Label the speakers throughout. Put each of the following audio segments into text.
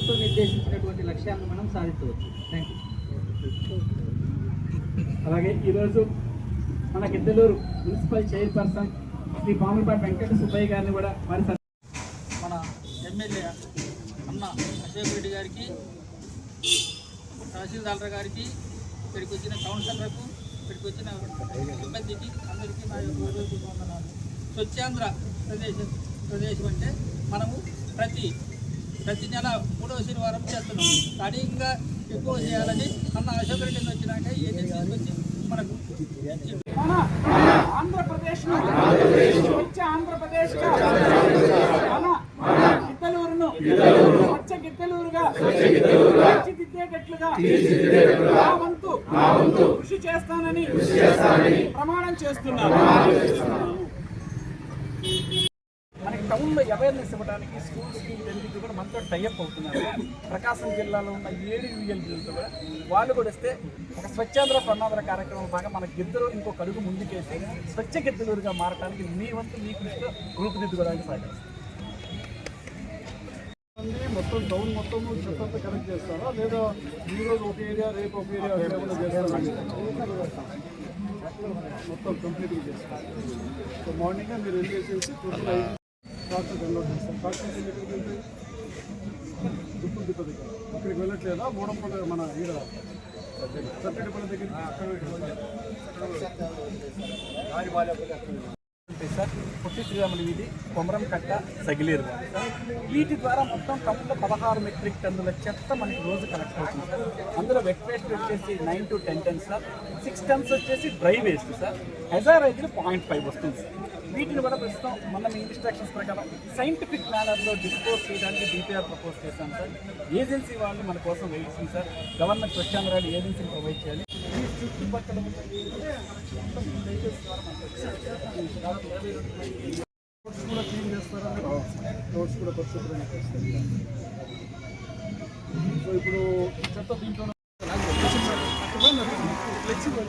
Speaker 1: ప్రభుత్వం నిర్దేశించినటువంటి లక్ష్యాలను మనం సాధించవచ్చు. థ్యాంక్
Speaker 2: అలాగే ఈరోజు మన గిద్దలూరు మున్సిపల్ చైర్పర్సన్ శ్రీ పాములపాటి వెంకట సుబ్బయ్య గారిని కూడా వారి సత్-
Speaker 3: మన ఎమ్మెల్యే అన్న అశోక్ రెడ్డి గారికి తహసీల్దార్ గారికి ఇక్కడికి వచ్చిన కౌన్సిలర్లకు ఇక్కడికి వచ్చిన సిబ్బందికి అందరికీ నా యొక్క స్వచ్ఛాంధ్ర ప్రదేశం ప్రదేశం అంటే మనము ప్రతి ప్రతి నెల మూడవ శనివారం చేస్తున్నాం. కఠినంగా ఎక్కువ చేయాలని అన్న అశోక్ రెడ్డి వచ్చినాక ఏజెన్సీకి వచ్చి మనకు
Speaker 2: మన ఆంధ్రప్రదేశ్ స్వచ్ఛ ఆంధ్రప్రదేశ్ మన గిద్దలూరును స్వచ్ఛ గిద్దలూరుగా తీర్చిదిద్దేటట్లుగా నా వంతు కృషి చేస్తానని ప్రమాణం చేస్తున్నాను. స్కూల్లో అవేర్నెస్ ఇవ్వడానికి స్కూల్స్కి వీటన్నిటికీ కూడా మనతో టైఅప్ అవుతున్నారు. ప్రకాశం జిల్లాలో ఉన్న ఏడు యూఎల్బీలతో కూడా వాళ్ళు కూడా వస్తే ఒక స్వచ్ఛాంధ్ర స్వర్ణాంధ్ర కార్యక్రమం బాగా మన గిద్దరు ఇంకొక అడుగు ముందుకేసి స్వచ్ఛ గిద్దలుగా మారడానికి మీ వంతు మీ కృషితో రూపుదిద్దుకోవడానికి సహకరిస్తారు
Speaker 4: మొత్తం టౌన్ మొత్తం చెత్తంతా కలెక్ట్ చేస్తారా? లేదా ఈ రోజు ఒక ఏరియా రేపు ఒక ఏరియా ఏమైనా చేస్తారా? మొత్తం కంప్లీట్గా చేస్తారు. సో మార్నింగ్ మీరు ఏం చేసేసి ఐదు ట్రాక్టర్ డౌన్లోడ్ దిప్ప దగ్గర అక్కడికి వెళ్ళట్లేదా మూడంపల్లి మన ఈడ సత్తెడపల్లి దగ్గర
Speaker 2: ఉంటాయి సార్ పొట్టి శ్రీరాములు వీధి కొమరం కట్ట సగిలేరు వీటి ద్వారా మొత్తం టౌన్లో పదహారు మెట్రిక్ టన్నుల చెత్త మనకి రోజు కలెక్ట్ అవుతుంది సార్ అందులో వెట్ వేస్ట్ వచ్చేసి nine to ten tons sir six tons వచ్చేసి డ్రై వేస్ట్ సార్ హెజార్ అయితే పాయింట్ ఫైవ్ వస్తుంది సార్ వీటిని కూడా ప్రస్తుతం మన మీ ఇన్స్ట్రక్షన్స్ ప్రకారం సైంటిఫిక్ మేనర్లో డిస్పోజ్ చేయడానికి డిపిఆర్ ప్రపోజ్ చేశాం సార్. ఏజెన్సీ వాళ్ళు మన కోసం వెయిట్ సార్. గవర్నమెంట్ స్వచ్ఛాంధ్రాలు ఏజెన్సీని ప్రొవైడ్ చేయాలి. ఈ చుట్టుపక్కల
Speaker 4: రోడ్స్ కూడా క్లీన్ చేస్తారా? రోడ్స్ కూడా పరిశుభ్రంగా చేస్తారు? సో ఇప్పుడు చెత్త దీంట్లో ఫ్లెక్సిబుల్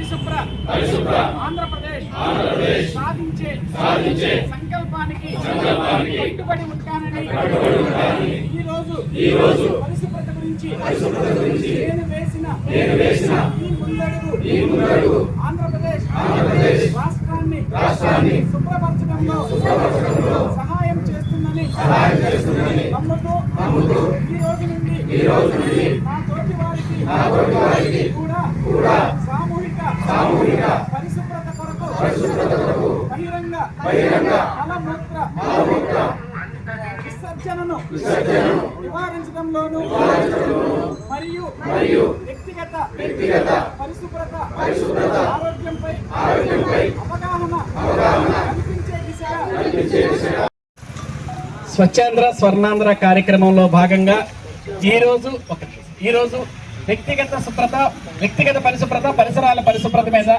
Speaker 2: పరిశుభ్ర ఆంధ్రప్రదేశ్ సాధించే సంకల్పానికి కట్టుబడి ఉంటానని ఈ రోజు పరిశుభ్రత గురించి నేను వేసిన ఈ ముందడుగు ఆంధ్రప్రదేశ్ రాష్ట్రాన్ని శుభ్రపరచడంలో సహాయం చేస్తుందని నమ్ముతూ ఈ రోజు నుండి నా తోటి వారికి కూడా సామూహిక పరిశుభ్రత కొరకు బహిరంగ మలమూత్ర విసర్జనను నివారించడంలోను మరియు వ్యక్తిగత పరిశుభ్రత ఆరోగ్యంపై అవగాహన కల్పించే దిశగా స్వచ్ఛాంధ్ర స్వర్ణాంధ్ర కార్యక్రమంలో భాగంగా ఈరోజు ఒక ఈరోజు వ్యక్తిగత శుభ్రత వ్యక్తిగత పరిశుభ్రత పరిసరాల పరిశుభ్రత మీద